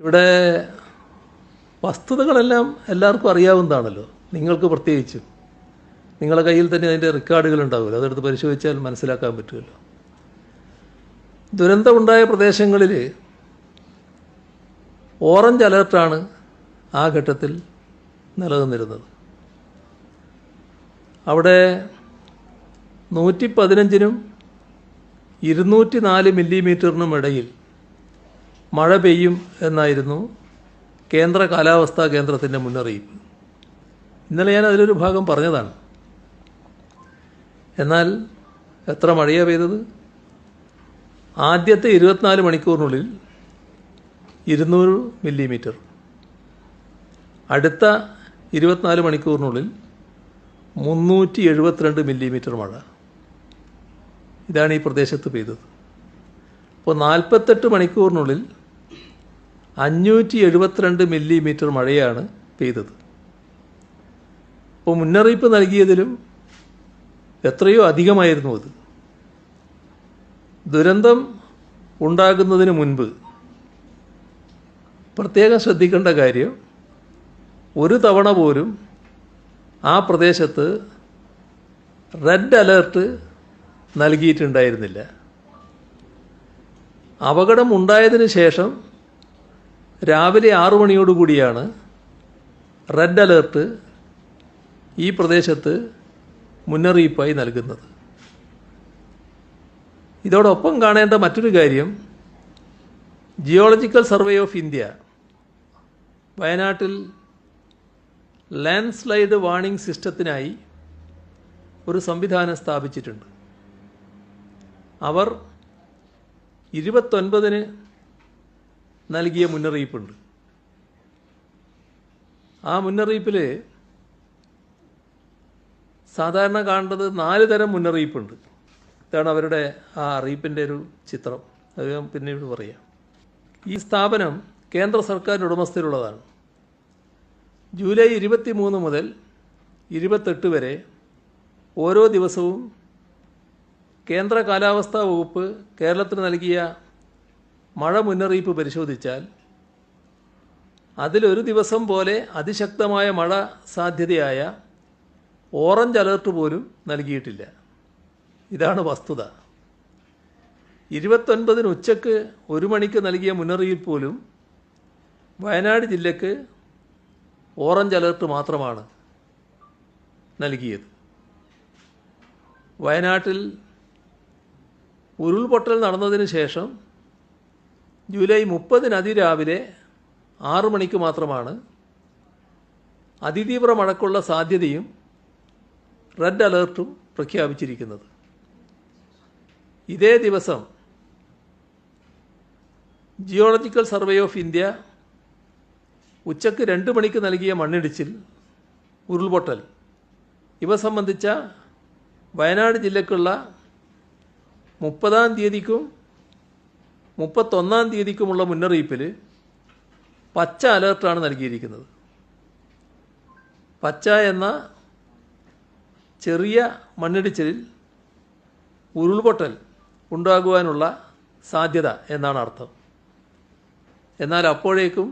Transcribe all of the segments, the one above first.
ഇവിടെ വസ്തുതകളെല്ലാം എല്ലാവർക്കും അറിയാവുന്നതാണല്ലോ. നിങ്ങൾക്ക് പ്രത്യേകിച്ചും. നിങ്ങളുടെ കയ്യിൽ തന്നെ അതിന്റെ റെക്കോർഡുകൾ ഉണ്ടാവുമല്ലോ അതെടുത്ത് പരിശോധിച്ചാൽ മനസ്സിലാക്കാൻ പറ്റുമല്ലോ. ദുരന്തമുണ്ടായ പ്രദേശങ്ങളിൽ ഓറഞ്ച് അലർട്ടാണ് ആ ഘട്ടത്തിൽ നിലനിന്നിരുന്നത്. അവിടെ നൂറ്റി പതിനഞ്ചിനും ഇരുന്നൂറ്റി നാല് മില്ലിമീറ്ററിനും ഇടയിൽ മഴ പെയ്യും എന്നായിരുന്നു കേന്ദ്ര കാലാവസ്ഥാ കേന്ദ്രത്തിന്റെ മുന്നറിയിപ്പ്. ഇന്നലെ ഞാൻ അതിലൊരു ഭാഗം പറഞ്ഞതാണ്. എന്നാൽ എത്ര മഴയാണ് പെയ്തത്? ആദ്യത്തെ ഇരുപത്തിനാല് മണിക്കൂറിനുള്ളിൽ ഇരുന്നൂറ് മില്ലിമീറ്റർ. അടുത്ത ഇരുപത്തിനാല് മണിക്കൂറിനുള്ളിൽ മുന്നൂറ്റി എഴുപത്തിരണ്ട് മില്ലിമീറ്റർ മഴ. ഇതാണ് ഈ പ്രദേശത്ത് പെയ്തത്. അപ്പോൾ നാൽപ്പത്തെട്ട് മണിക്കൂറിനുള്ളിൽ അഞ്ഞൂറ്റി എഴുപത്തിരണ്ട് മില്ലിമീറ്റർ മഴയാണ് പെയ്തത്. അപ്പോൾ മുന്നറിയിപ്പ് നൽകിയതിലും എത്രയോ അധികമായിരുന്നു അത്. ദുരന്തം ഉണ്ടാകുന്നതിന് മുൻപ് പ്രത്യേകം ശ്രദ്ധിക്കേണ്ട കാര്യം ഒരു തവണ പോലും ആ പ്രദേശത്ത് റെഡ് അലേർട്ട് നൽകിയിട്ടുണ്ടായിരുന്നില്ല. അപകടം ഉണ്ടായതിനു ശേഷം രാവിലെ ആറു മണിയോടുകൂടിയാണ് റെഡ് അലേർട്ട് ഈ പ്രദേശത്ത് മുന്നറിയിപ്പായി നൽകുന്നത്. ഇതോടൊപ്പം കാണേണ്ട മറ്റൊരു കാര്യം ജിയോളജിക്കൽ സർവേ ഓഫ് ഇന്ത്യ വയനാട്ടിൽ ലാൻഡ് സ്ലൈഡ് വാർണിംഗ് സിസ്റ്റത്തിനായി ഒരു സംവിധാനം സ്ഥാപിച്ചിട്ടുണ്ട്. അവർ ഇരുപത്തൊൻപതിന് നൽകിയ മുന്നറിയിപ്പുണ്ട്. ആ മുന്നറിയിപ്പിൽ സാധാരണ കാണേണ്ടത് നാല് തരം മുന്നറിയിപ്പുണ്ട്. ഇതാണ് അവരുടെ ആ അറിയിപ്പിന്റെ ഒരു ചിത്രം. അത് ഞാൻ പിന്നീട് പറയാം. ഈ സ്ഥാപനം കേന്ദ്ര സർക്കാരിന്റെ ഉടമസ്ഥയിലുള്ളതാണ്. ജൂലൈ ഇരുപത്തി മൂന്ന് മുതൽ ഇരുപത്തെട്ട് വരെ ഓരോ ദിവസവും കേന്ദ്ര കാലാവസ്ഥാ വകുപ്പ് കേരളത്തിന് നൽകിയ മഴ മുന്നറിയിപ്പ് പരിശോധിച്ചാൽ അതിലൊരു ദിവസം പോലെ അതിശക്തമായ മഴ സാധ്യതയായ ഓറഞ്ച് അലേർട്ട് പോലും നൽകിയിട്ടില്ല. ഇതാണ് വസ്തുത. ഇരുപത്തൊൻപതിന് ഉച്ചയ്ക്ക് ഒരു മണിക്ക് നൽകിയ മുന്നറിയിപ്പ് പോലും വയനാട് ജില്ലയ്ക്ക് ഓറഞ്ച് അലേർട്ട് മാത്രമാണ് നൽകിയത്. വയനാട്ടിൽ ഉരുൾപൊട്ടൽ നടന്നതിന് ശേഷം ജൂലൈ മുപ്പതിന് അതിരാവിലെ ആറു മണിക്ക് മാത്രമാണ് അതിതീവ്ര മഴക്കുള്ള സാധ്യതയും റെഡ് അലേർട്ടും പ്രഖ്യാപിച്ചിരിക്കുന്നത്. ഇതേ ദിവസം ജിയോളജിക്കൽ സർവേ ഓഫ് ഇന്ത്യ ഉച്ചയ്ക്ക് രണ്ട് മണിക്ക് നൽകിയ മണ്ണിടിച്ചിൽ ഉരുൾപൊട്ടൽ ഇവ സംബന്ധിച്ച വയനാട് ജില്ലക്കുള്ള മുപ്പതാം തീയതിക്കും മുപ്പത്തൊന്നാം തീയതിക്കുമുള്ള മുന്നറിയിപ്പിൽ പച്ച അലേർട്ടാണ് നൽകിയിരിക്കുന്നത്. പച്ച എന്ന ചെറിയ മണ്ണിടിച്ചിലിൽ ഉരുൾപൊട്ടൽ ഉണ്ടാകുവാനുള്ള സാധ്യത എന്നാണ് അർത്ഥം. എന്നാൽ അപ്പോഴേക്കും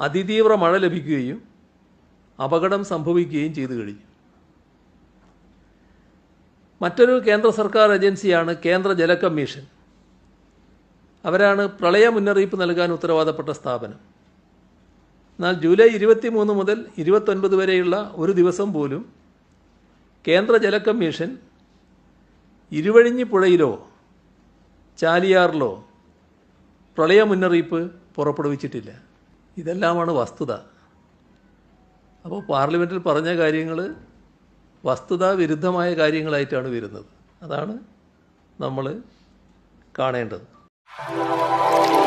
അതിതീവ്ര മഴ ലഭിക്കുകയും അപകടം സംഭവിക്കുകയും ചെയ്തു കഴിഞ്ഞു. മറ്റൊരു കേന്ദ്ര സർക്കാർ ഏജൻസിയാണ് കേന്ദ്ര ജല കമ്മീഷൻ. അവരാണ് പ്രളയ മുന്നറിയിപ്പ് നൽകാൻ ഉത്തരവാദപ്പെട്ട സ്ഥാപനം. എന്നാൽ ജൂലൈ ഇരുപത്തി മൂന്ന് മുതൽ ഇരുപത്തൊൻപത് വരെയുള്ള ഒരു ദിവസം പോലും കേന്ദ്ര ജല കമ്മീഷൻ ഇരുവഴിഞ്ഞി പുഴയിലോ ചാലിയാറിലോ പ്രളയ മുന്നറിയിപ്പ് പുറപ്പെടുവിച്ചിട്ടില്ല. ഇതെല്ലാമാണ് വസ്തുത. അപ്പോൾ പാർലമെന്റിൽ പറഞ്ഞ കാര്യങ്ങൾ വസ്തുതാ വിരുദ്ധമായ കാര്യങ്ങളായിട്ടാണ് വരുന്നത്. അതാണ് നമ്മൾ കാണേണ്ടത്. Thank you.